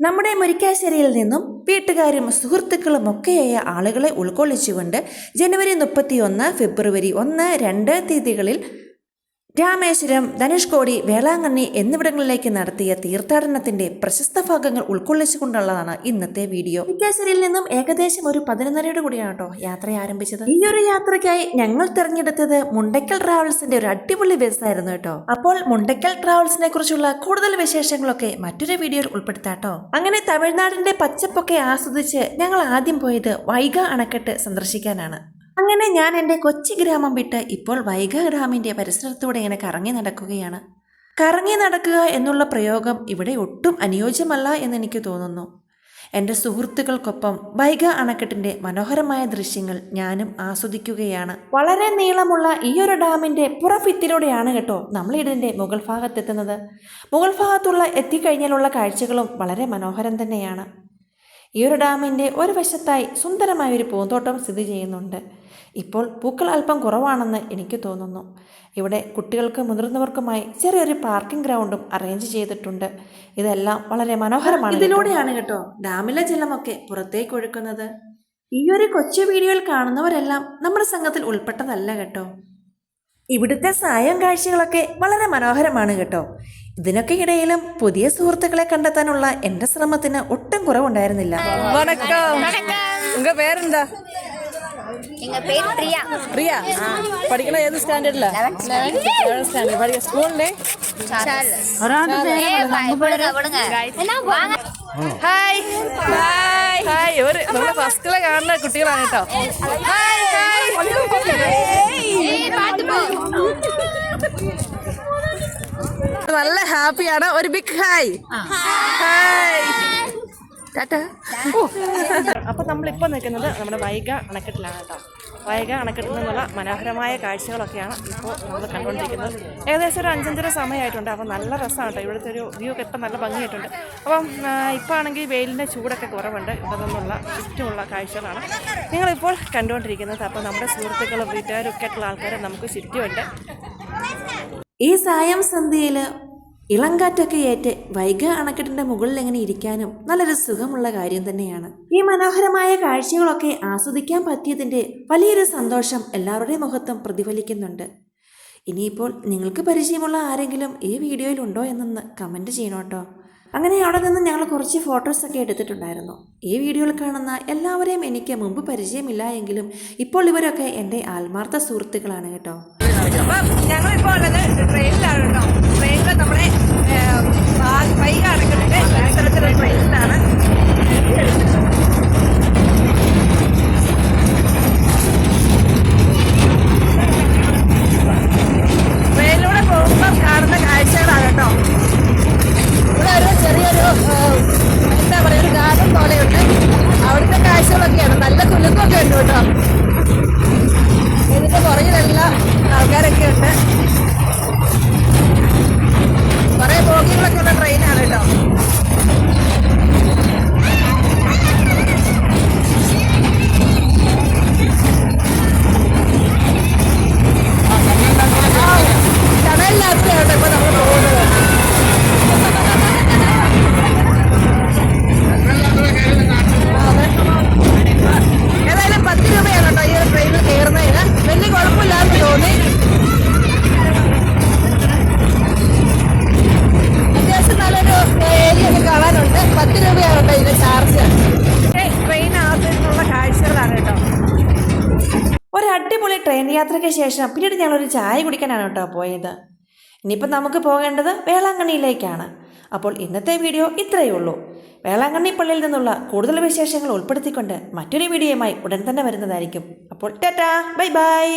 നമ്മുടെ മുരിക്കാശ്ശേരിയിൽ നിന്നും വീട്ടുകാരും സുഹൃത്തുക്കളും ഒക്കെയായ ആളുകളെ ഉൾക്കൊള്ളിച്ചുകൊണ്ട് ജനുവരി മുപ്പത്തിയൊന്ന് ഫെബ്രുവരി ഒന്ന് രണ്ട് തീയതികളിൽ രാമേശ്വരം ധനുഷ്കോടി വേളാങ്കണ്ണി എന്നിവിടങ്ങളിലേക്ക് നടത്തിയ തീർത്ഥാടനത്തിന്റെ പ്രശസ്ത ഭാഗങ്ങൾ ഉൾക്കൊള്ളിച്ചുകൊണ്ടുള്ളതാണ് ഇന്നത്തെ വീഡിയോ. മുരിക്കാശ്ശേരിയിൽ നിന്നും ഏകദേശം ഒരു പതിനൊന്നരയുടെ കൂടിയാണ് കേട്ടോ യാത്ര ആരംഭിച്ചത്. ഈ ഒരു യാത്രയ്ക്കായി ഞങ്ങൾ തിരഞ്ഞെടുത്തത് മുണ്ടക്കൽ ട്രാവൽസിന്റെ ഒരു അടിപൊളി ബസ്സായിരുന്നു കേട്ടോ. അപ്പോൾ മുണ്ടക്കൽ ട്രാവൽസിനെ കുറിച്ചുള്ള കൂടുതൽ വിശേഷങ്ങളൊക്കെ മറ്റൊരു വീഡിയോയിൽ ഉൾപ്പെടുത്താട്ടോ അങ്ങനെ തമിഴ്നാടിന്റെ പച്ചപ്പൊക്കെ ആസ്വദിച്ച് ഞങ്ങൾ ആദ്യം പോയത് വൈഗ അണക്കെട്ട് സന്ദർശിക്കാനാണ്. അങ്ങനെ ഞാൻ എന്റെ കൊച്ചി ഗ്രാമം വിട്ട് ഇപ്പോൾ വൈഗ ഗ്രാമിന്റെ പരിസരത്തൂടെ ഇങ്ങനെ കറങ്ങി നടക്കുകയാണ്. കറങ്ങി നടക്കുക എന്നുള്ള പ്രയോഗം ഇവിടെ ഒട്ടും അനുയോജ്യമല്ല എന്നെനിക്ക് തോന്നുന്നു. എന്റെ സുഹൃത്തുക്കൾക്കൊപ്പം വൈഗ അണക്കെട്ടിന്റെ മനോഹരമായ ദൃശ്യങ്ങൾ ഞാനും ആസ്വദിക്കുകയാണ്. വളരെ നീളമുള്ള ഈ ഒരു ഡാമിന്റെ പുറഭിത്തിലൂടെയാണ് കേട്ടോ നമ്മൾ ഇതിന്റെ മുകൾ ഭാഗത്തെത്തുന്നത് മുകൾ ഭാഗത്തുള്ള എത്തിക്കഴിഞ്ഞാലുള്ള കാഴ്ചകളും വളരെ മനോഹരം തന്നെയാണ്. ഈ ഒരു ഡാമിന്റെ ഒരു വശത്തായി സുന്ദരമായ ഒരു പൂന്തോട്ടം സ്ഥിതി ചെയ്യുന്നുണ്ട്. ഇപ്പോൾ പൂക്കൾ അല്പം കുറവാണെന്ന് എനിക്ക് തോന്നുന്നു. ഇവിടെ കുട്ടികൾക്കും മുതിർന്നവർക്കുമായി ചെറിയൊരു പാർക്കിംഗ് ഗ്രൗണ്ടും അറേഞ്ച് ചെയ്തിട്ടുണ്ട്. ഇതെല്ലാം വളരെ മനോഹരമാണ് ഇതിലൂടെയാണ് കേട്ടോ ഡാമിലെ ജലമൊക്കെ പുറത്തേക്ക് ഒഴുക്കുന്നത്. ഈ ഒരു കൊച്ചു വീഡിയോയിൽ കാണുന്നവരെല്ലാം നമ്മുടെ സംഘത്തിൽ ഉൾപ്പെട്ടതല്ല കേട്ടോ. ഇവിടുത്തെ സായം കാഴ്ചകളൊക്കെ വളരെ മനോഹരമാണ് കേട്ടോ. ഇതിനൊക്കെ ഇടയിലും പുതിയ സുഹൃത്തുക്കളെ കണ്ടെത്താനുള്ള എൻ്റെ ശ്രമത്തിന് ഒട്ടും കുറവുണ്ടായിരുന്നില്ല வணக்கம் உங்க பேர் என்ன எங்க பேர் பிரியா பிரியா படிக்கணும் எது ஸ்டாண்டர்ட்ல லெவன்த் ஸ்டாண்டர்ட் படிக்க ஸ்கூல் நேம் ஏய், ப- விடுங்க விடுங்க வாங்க ഹായ് ഹായ് ഹായ് ഒരു നമ്മുടെ ഫസ്റ്റിലെ കാണുന്ന കുട്ടികളാണ് കേട്ടോ ഹായ് ஏய், பாத்து போ നല്ല ഹാപ്പിയാണ്. ഒരു ബിഗ് ഹായ് ഹായ് അപ്പൊ അപ്പോൾ നമ്മളിപ്പോൾ നിൽക്കുന്നത് നമ്മുടെ വൈഗ അണക്കെട്ടിലാണ് കേട്ടോ. വൈഗ അണക്കെട്ടിൽ നിന്നുള്ള മനോഹരമായ കാഴ്ചകളൊക്കെയാണ് ഇപ്പോൾ നമ്മൾ കണ്ടുകൊണ്ടിരിക്കുന്നത്. ഏകദേശം ഒരു അഞ്ചഞ്ചര സമയമായിട്ടുണ്ട്. അപ്പോൾ നല്ല രസമാണ് കേട്ടോ. ഇവിടുത്തെ ഒരു വ്യൂ ഒക്കെ ഇപ്പം നല്ല ഭംഗിയായിട്ടുണ്ട്. അപ്പം ഇപ്പോൾ ആണെങ്കിൽ വെയിലിന്റെ ചൂടൊക്കെ കുറവുണ്ട്. ഇവിടെ നിന്നുള്ള ചുറ്റുമുള്ള കാഴ്ചകളാണ് നിങ്ങളിപ്പോൾ കണ്ടുകൊണ്ടിരിക്കുന്നത്. അപ്പോൾ നമ്മുടെ സുഹൃത്തുക്കളും വീട്ടുകാരും ഒക്കെ ആയിട്ടുള്ള ആൾക്കാരെ നമുക്ക് ചുറ്റുമുണ്ട്. ഈ സായം സന്ധ്യയിൽ ഇളങ്കാറ്റൊക്കെ ഏറ്റ് വൈഗ അണക്കെട്ടിന്റെ മുകളിൽ എങ്ങനെ ഇരിക്കാനും നല്ലൊരു സുഖമുള്ള കാര്യം തന്നെയാണ്. ഈ മനോഹരമായ കാഴ്ചകളൊക്കെ ആസ്വദിക്കാൻ പറ്റിയതിന്റെ വലിയൊരു സന്തോഷം എല്ലാവരുടെയും മുഖത്തും പ്രതിഫലിക്കുന്നുണ്ട്. ഇനിയിപ്പോൾ നിങ്ങൾക്ക് പരിചയമുള്ള ആരെങ്കിലും ഈ വീഡിയോയിൽ ഉണ്ടോ എന്നൊന്ന് കമന്റ് ചെയ്യണം കേട്ടോ. അങ്ങനെ അവിടെ നിന്ന് ഞങ്ങൾ കുറച്ച് ഫോട്ടോസൊക്കെ എടുത്തിട്ടുണ്ടായിരുന്നു. ഈ വീഡിയോയിൽ കാണുന്ന എല്ലാവരെയും എനിക്ക് മുമ്പ് പരിചയമില്ല എങ്കിലും ഇപ്പോൾ ഇവരൊക്കെ എന്റെ ആത്മാർത്ഥ സുഹൃത്തുക്കളാണ് കേട്ടോ. അപ്പം ഞങ്ങളിപ്പോൾ ഉള്ളത് ട്രെയിനിലാണ് കേട്ടോ. ട്രെയിനിൽ നമ്മുടെ വൈകി അടക്കുന്നുണ്ട് സ്ഥലത്തുള്ള ട്രെയിനിലാണ്. ട്രെയിനിലൂടെ പോകുമ്പോൾ കാണുന്ന കാഴ്ചകളാണ് കേട്ടോ. ഇവിടെ ഒരു ചെറിയൊരു എന്താ പറയുക ഒരു ഗാർഡൻ പോലെയുണ്ട്. അവിടുത്തെ കാഴ്ചകളൊക്കെയാണ്. നല്ല കുലുക്കൊക്കെ ഉണ്ട് കേട്ടോ. ഒരു അടിപൊളി ട്രെയിൻ യാത്രയ്ക്ക് ശേഷം പിന്നീട് ഞങ്ങളൊരു ചായ കുടിക്കാനാണ് കേട്ടോ പോയത്. ഇനിയിപ്പോൾ നമുക്ക് പോകേണ്ടത് വേളാങ്കണ്ണിയിലേക്കാണ്. അപ്പോൾ ഇന്നത്തെ വീഡിയോ ഇത്രയേ ഉള്ളൂ. വേളാങ്കണ്ണി പള്ളിയിൽ നിന്നുള്ള കൂടുതൽ വിശേഷങ്ങൾ ഉൾപ്പെടുത്തിക്കൊണ്ട് മറ്റൊരു വീഡിയോയുമായി ഉടൻ തന്നെ വരുന്നതായിരിക്കും. അപ്പോൾ ടാറ്റാ ബൈ ബൈ.